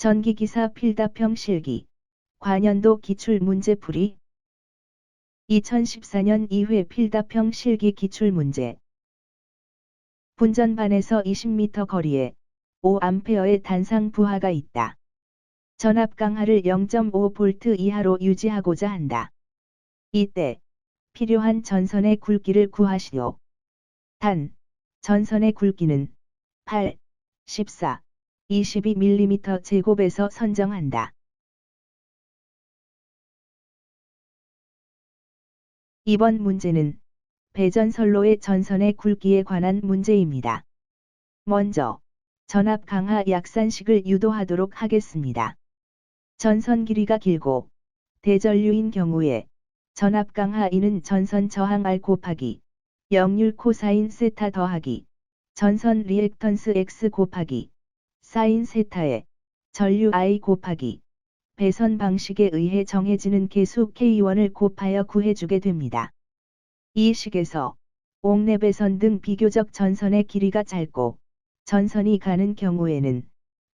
전기기사 필답형 실기. 관연도 기출 문제풀이. 2014년 2회 필답형 실기 기출 문제. 분전반에서 20m 거리에 5A의 단상 부하가 있다. 전압 강하를 0.5V 이하로 유지하고자 한다. 이때 필요한 전선의 굵기를 구하시오. 단, 전선의 굵기는 8, 14, 22mm 제곱에서 선정한다. 이번 문제는 배전선로의 전선의 굵기에 관한 문제입니다. 먼저, 전압 강하 약산식을 유도하도록 하겠습니다. 전선 길이가 길고 대전류인 경우에 전압 강하 이는 전선 저항 R 곱하기 역률 코사인 세타 더하기 전선 리액턴스 X 곱하기 사인 세타에 전류 I 곱하기 배선 방식에 의해 정해지는 계수 K1을 곱하여 구해주게 됩니다. 이 식에서 옥내 배선 등 비교적 전선의 길이가 짧고 전선이 가는 경우에는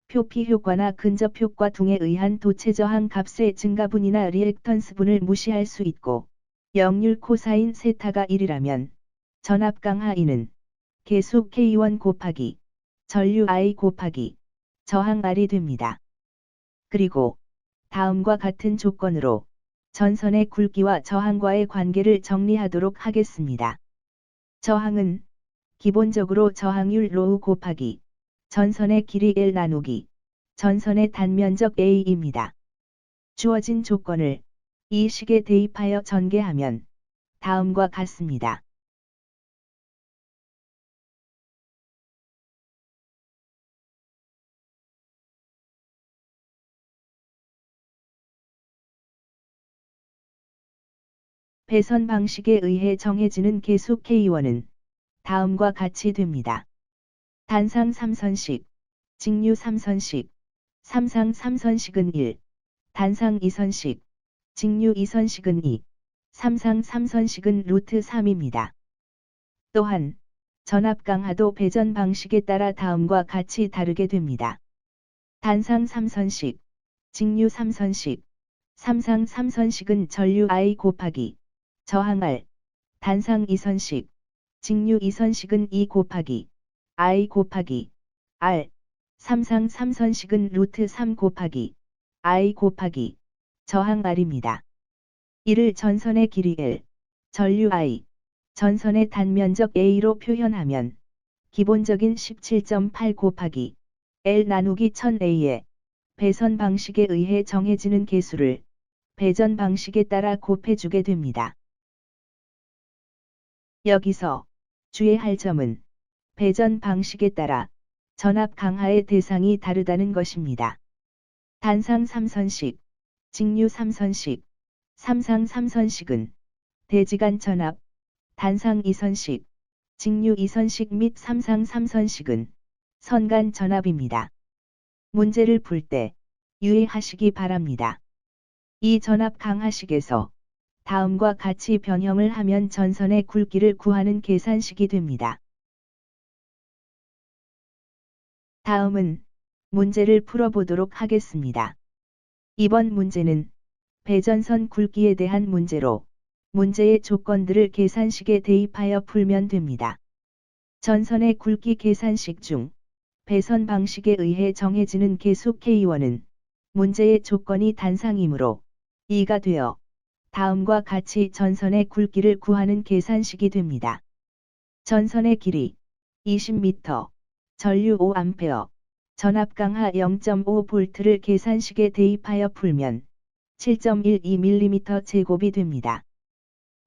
표피 효과나 근접 효과 등에 의한 도체 저항 값의 증가분이나 리액턴스 분을 무시할 수 있고 역률 코사인 세타가 1이라면 전압 강하 이는 계수 K1 곱하기 전류 I 곱하기 저항 R이 됩니다. 그리고 다음과 같은 조건으로 전선의 굵기와 저항과의 관계를 정리하도록 하겠습니다. 저항은 기본적으로 저항률 로우 곱하기 전선의 길이 L 나누기 전선의 단면적 A입니다. 주어진 조건을 이 식에 대입하여 전개하면 다음과 같습니다. 배선 방식에 의해 정해지는 계수 K1은 다음과 같이 됩니다. 단상 3선식, 직류 3선식, 삼상 3선식은 1, 단상 2선식, 직류 2선식은 2, 삼상 3선식은 루트 3입니다. 또한 전압 강하도 배전 방식에 따라 다음과 같이 다르게 됩니다. 단상 3선식, 직류 3선식, 삼상 3선식은 전류 I 곱하기 저항 R, 단상 2선식, 직류 2선식은 2 곱하기 I 곱하기 R, 삼상 3선식은 루트 3 곱하기 I 곱하기 저항 R입니다. 이를 전선의 길이 L, 전류 I, 전선의 단면적 A로 표현하면 기본적인 17.8 곱하기 L 나누기 1000A의 배선 방식에 의해 정해지는 계수를 배전 방식에 따라 곱해주게 됩니다. 여기서 주의할 점은 배전 방식에 따라 전압 강하의 대상이 다르다는 것입니다. 단상 3선식, 직류 3선식, 삼상 3선식은 대지간 전압, 단상 2선식, 직류 2선식 및 삼상 3선식은 선간 전압입니다. 문제를 풀 때 유의하시기 바랍니다. 이 전압 강하식에서 다음과 같이 변형을 하면 전선의 굵기를 구하는 계산식이 됩니다. 다음은 문제를 풀어보도록 하겠습니다. 이번 문제는 배전선 굵기에 대한 문제로 문제의 조건들을 계산식에 대입하여 풀면 됩니다. 전선의 굵기 계산식 중 배선 방식에 의해 정해지는 계수 K1은 문제의 조건이 단상이므로 2가 되어 다음과 같이 전선의 굵기를 구하는 계산식이 됩니다. 전선의 길이 20m, 전류 5A, 전압 강하 0.5V를 계산식에 대입하여 풀면 7.12mm 제곱이 됩니다.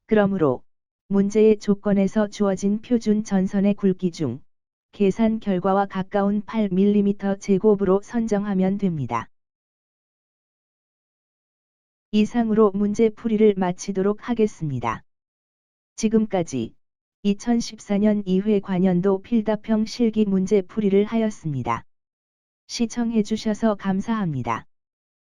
그러므로 문제의 조건에서 주어진 표준 전선의 굵기 중 계산 결과와 가까운 8mm 제곱으로 선정하면 됩니다. 이상으로 문제 풀이를 마치도록 하겠습니다. 지금까지 2014년 2회 관연도 필답형 실기 문제 풀이를 하였습니다. 시청해주셔서 감사합니다.